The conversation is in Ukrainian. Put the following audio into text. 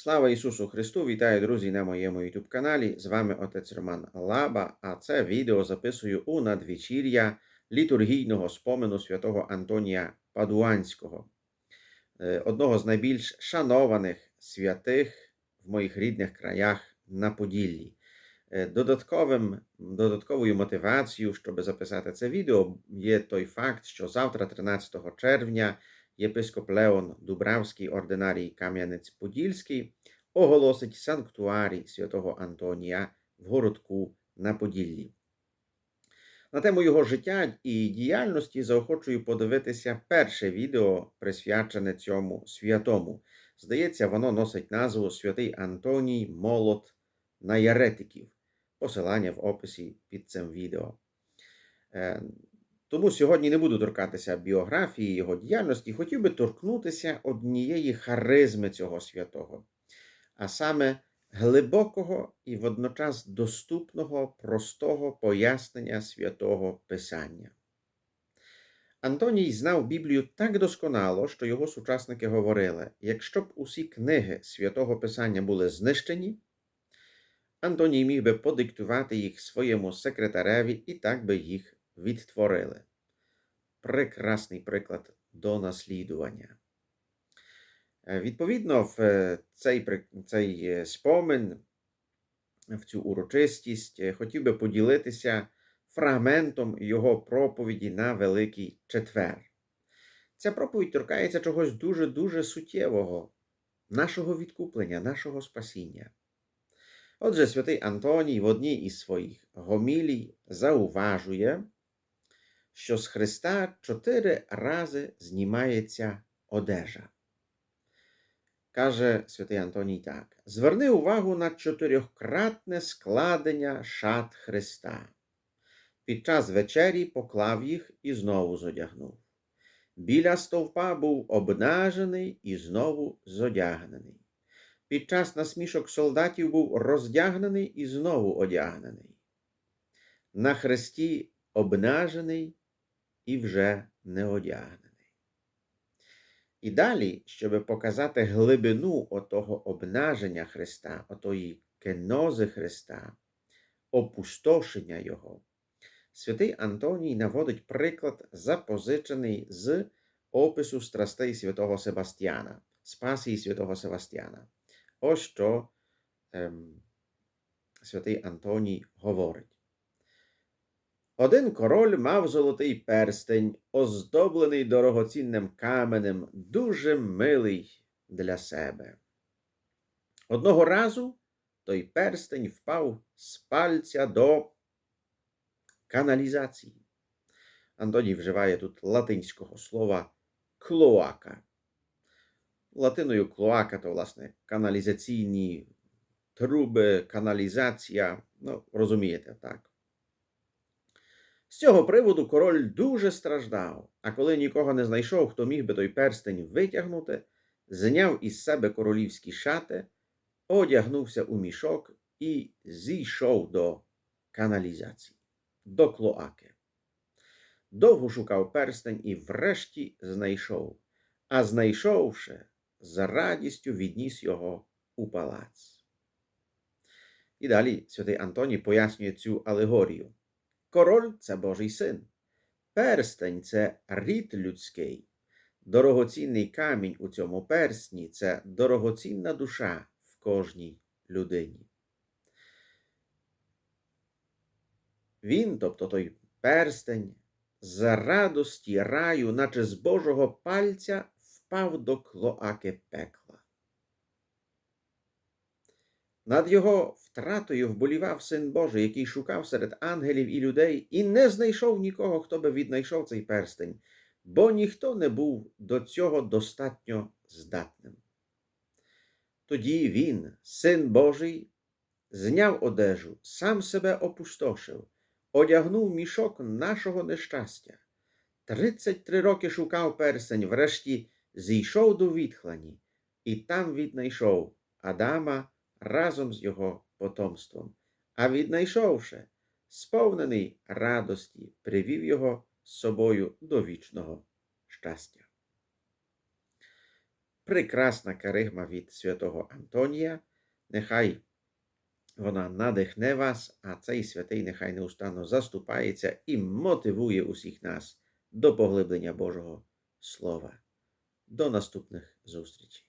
Слава Ісусу Христу! Вітаю, друзі, на моєму YouTube каналі. З вами отець Роман Лаба, а це відео записую у надвечір'я літургійного спомену святого Антонія Падуанського, е, одного з найбільш шанованих святих в моїх рідних краях на Поділлі. Е, Додатковим, додатковою мотивацією, щоб записати це відео, є той факт, що завтра, 13 червня, єпископ Леон Дубравський, ординарій Кам'янець-Подільський, оголосить санктуарій святого Антонія в городку на Поділлі. На тему його життя і діяльності заохочую подивитися перше відео, присвячене цьому святому. Здається, воно носить назву Святий Антоній Молот на Яретиків. Посилання в описі під цим відео. Тому сьогодні не буду торкатися біографії його діяльності, хотів би торкнутися однієї харизми цього святого, а саме глибокого і водночас доступного, простого пояснення святого Писання. Антоній знав Біблію так досконало, що його сучасники говорили: якщо б усі книги святого Писання були знищені, Антоній міг би подиктувати їх своєму секретареві і так би їх відтворили. Прекрасний приклад до наслідування. Е, Відповідно, в е, цей, цей е, спомин, в цю урочистість хотів би поділитися фрагментом його проповіді на Великий Четвер. Ця проповідь торкається чогось дуже-дуже суттєвого, нашого відкуплення, нашого спасіння. Отже, святий Антоній в одній із своїх гомілій зауважує, що з Христа чотири рази знімається одежа. Каже святий Антоній так: зверни увагу на чотирьохкратне складення шат Христа. Під час вечері поклав їх і знову зодягнув. Біля стовпа був обнажений і знову зодягнений. Під час насмішок солдатів був роздягнений і знову одягнений. На хресті обнажений і вже не одягнений. І далі, щоб показати глибину отого обнаження Христа, отої кенози Христа, опустошення Його, святий Антоній наводить приклад, запозичений з опису страстей святого Себастьяна, спасії святого Себастьяна. Ось що ем, святий Антоній говорить. Один король мав золотий перстень, оздоблений дорогоцінним каменем, дуже милий для себе. Одного разу той перстень впав з пальця до каналізації. Антоній вживає тут латинського слова клоака. Латиною клоака то, власне, каналізаційні труби, каналізація. Ну, розумієте, так. З цього приводу король дуже страждав, а коли нікого не знайшов, хто міг би той перстень витягнути, зняв із себе королівські шати, одягнувся у мішок і зійшов до каналізації, до клоаки. Довго шукав перстень і врешті знайшов, а знайшовши, з радістю відніс його у палац. І далі святий Антоній пояснює цю алегорію. Король це Божий син. Перстень це рід людський. Дорогоцінний камінь у цьому персні це дорогоцінна душа в кожній людині. Він, тобто той перстень, з радості раю, наче з Божого пальця, впав до клоаки пекла. Над його втратою вболівав син Божий, який шукав серед ангелів і людей, і не знайшов нікого, хто би віднайшов цей перстень, бо ніхто не був до цього достатньо здатним. Тоді він, син Божий, зняв одежу, сам себе опустошив, одягнув мішок нашого нещастя. Тридцять три роки шукав перстень, врешті зійшов до відхлані, і там віднайшов Адама разом з його потомством. А віднайшовши, сповнений радості, привів його з собою до вічного щастя. прекрасна каригма від святого Антонія. Нехай вона надихне вас, а цей святий нехай неустанно заступається і мотивує усіх нас до поглиблення Божого Слова. До наступних зустрічей.